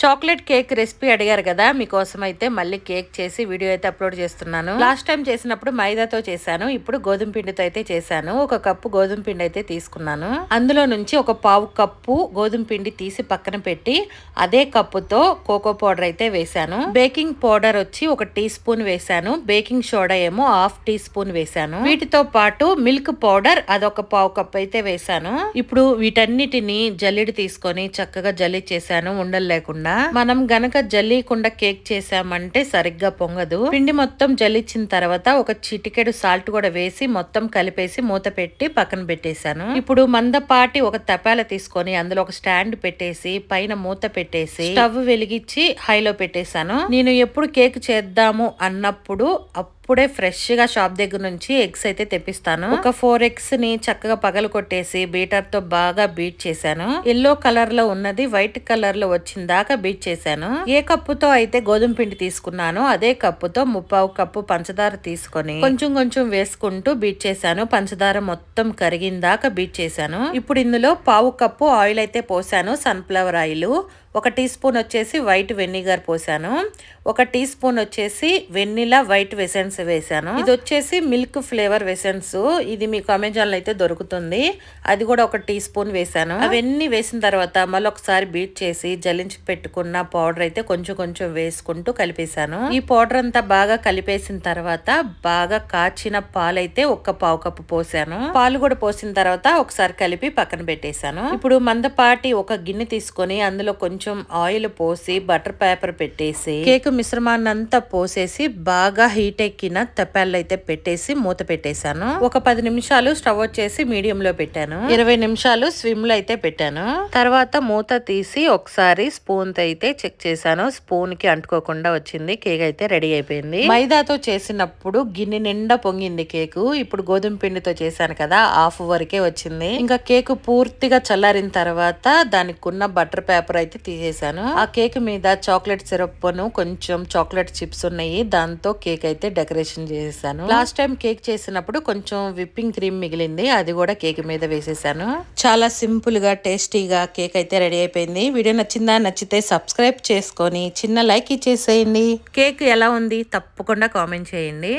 Chocolate cake recipe అడిగారు కదా మీకోసం అయితే మళ్ళీ కేక్ చేసి వీడియో అయితే అప్లోడ్ చేస్తున్నాను. లాస్ట్ టైం చేసినప్పుడు మైదాతో చేశాను ఇప్పుడు గోధుమ పిండితో అయితే చేశాను. ఒక కప్పు గోధుమ పిండి అయితే తీసుకున్నాను. అందులో నుంచి ఒక పావు కప్పు గోధుమ పిండి తీసి పక్కన పెట్టి అదే కప్పుతో కోకో పౌడర్ అయితే వేశాను. బేకింగ్ పౌడర్ వచ్చి ఒక టీ స్పూన్ వేశాను. బేకింగ్ సోడా ఏమో హాఫ్ టీ స్పూన్ వేశాను. వీటితో పాటు మిల్క్ పౌడర్ అదొక పావు కప్ అయితే వేశాను. ఇప్పుడు వీటన్నిటిని జల్లిడి తీసుకొని చక్కగా జల్లి చేశాను ఉండలు లేకుండా. మనం గనక జల్లీకుండా కేక్ చేసామంటే సరిగ్గా పొంగదు. పిండి మొత్తం జల్లిచ్చిన తర్వాత ఒక చిటికెడు సాల్ట్ కూడా వేసి మొత్తం కలిపేసి మూత పెట్టి పక్కన పెట్టేశాను. ఇప్పుడు మందపాటి ఒక తపాల తీసుకొని అందులో ఒక స్టాండ్ పెట్టేసి పైన మూత పెట్టేసి స్టవ్ వెలిగించి హైలో పెట్టేశాను. నేను ఎప్పుడు కేక్ చేద్దాము అన్నప్పుడు అప్పుడే ఫ్రెష్గా షాప్ దగ్గర నుంచి ఎగ్స్ అయితే తెప్పిస్తాను. ఒక ఫోర్ ఎగ్స్ని చక్కగా పగలు కొట్టేసి బీటర్తో బాగా బీట్ చేశాను. ఎల్లో కలర్లో ఉన్నది వైట్ కలర్లో వచ్చిన దాకా బీట్ చేశాను. ఏ కప్పుతో అయితే గోధుమ పిండి తీసుకున్నానో అదే కప్పుతో ముప్పావు కప్పు పంచదార తీసుకొని కొంచెం కొంచెం వేసుకుంటూ బీట్ చేశాను. పంచదార మొత్తం కరిగిన దాకా బీట్ చేశాను. ఇప్పుడు ఇందులో పావు కప్పు ఆయిల్ అయితే పోసాను. సన్ఫ్లవర్ ఆయిల్ ఒక టీ స్పూన్ వచ్చేసి వైట్ వెనిగర్ పోసాను. ఒక టీ స్పూన్ వచ్చేసి వెనిలా వైట్ వెసెన్స్ వేసాను. ఇది వచ్చేసి మిల్క్ ఫ్లేవర్ వెసెన్స్. ఇది మీకు అమెజాన్లో అయితే దొరుకుతుంది. అది కూడా ఒక టీ స్పూన్ వేసాను. అవన్నీ వేసిన తర్వాత మళ్ళీ ఒకసారి బీట్ చేసి జలించి పెట్టుకున్న పౌడర్ అయితే కొంచెం కొంచెం వేసుకుంటూ కలిపేశాను. ఈ పౌడర్ అంతా బాగా కలిపేసిన తర్వాత బాగా కాచిన పాలైతే ఒక్క పావు కప్పు పోసాను. పాలు కూడా పోసిన తర్వాత ఒకసారి కలిపి పక్కన పెట్టేశాను. ఇప్పుడు మందపాటి ఒక గిన్నె తీసుకొని అందులో కొంచెం కొంచెం ఆయిల్ పోసి బటర్ పేపర్ పెట్టేసి కేక్ మిశ్రమాన్ని అంతా పోసేసి బాగా హీట్ ఎక్కిన తెప్పాలు అయితే పెట్టేసి మూత పెట్టేశాను. ఒక పది నిమిషాలు స్టవ్ వచ్చేసి మీడియం లో పెట్టాను. ఇరవై నిమిషాలు స్విమ్లో అయితే పెట్టాను. తర్వాత మూత తీసి ఒకసారి స్పూన్తో అయితే చెక్ చేశాను. స్పూన్కి అంటుకోకుండా వచ్చింది. కేక్ అయితే రెడీ అయిపోయింది. మైదాతో చేసినప్పుడు గిన్నె నిండా పొంగింది కేకు. ఇప్పుడు గోధుమ పిండితో చేశాను కదా హాఫ్ వరకే వచ్చింది. ఇంకా కేక్ పూర్తిగా చల్లారిన తర్వాత దానికి ఉన్న బటర్ పేపర్ అయితే తీసేసాను. ఆ కేక్ మీద చాక్లెట్ సిరప్ను కొంచెం చాక్లెట్ చిప్స్ ఉన్నాయి. దాంతో కేక్ అయితే డెకరేషన్ చేసేసాను. లాస్ట్ టైం కేక్ చేసినప్పుడు కొంచెం విప్పింగ్ క్రీమ్ మిగిలింది. అది కూడా కేక్ మీద వేసేసాను. చాలా సింపుల్గా టేస్టీగా కేక్ అయితే రెడీ అయిపోయింది. వీడియో నచ్చిందా? నచ్చితే సబ్స్క్రైబ్ చేసుకొని చిన్న లైక్ ఇచ్చేసేయండి. కేక్ ఎలా ఉంది? తప్పకుండా కామెంట్ చేయండి.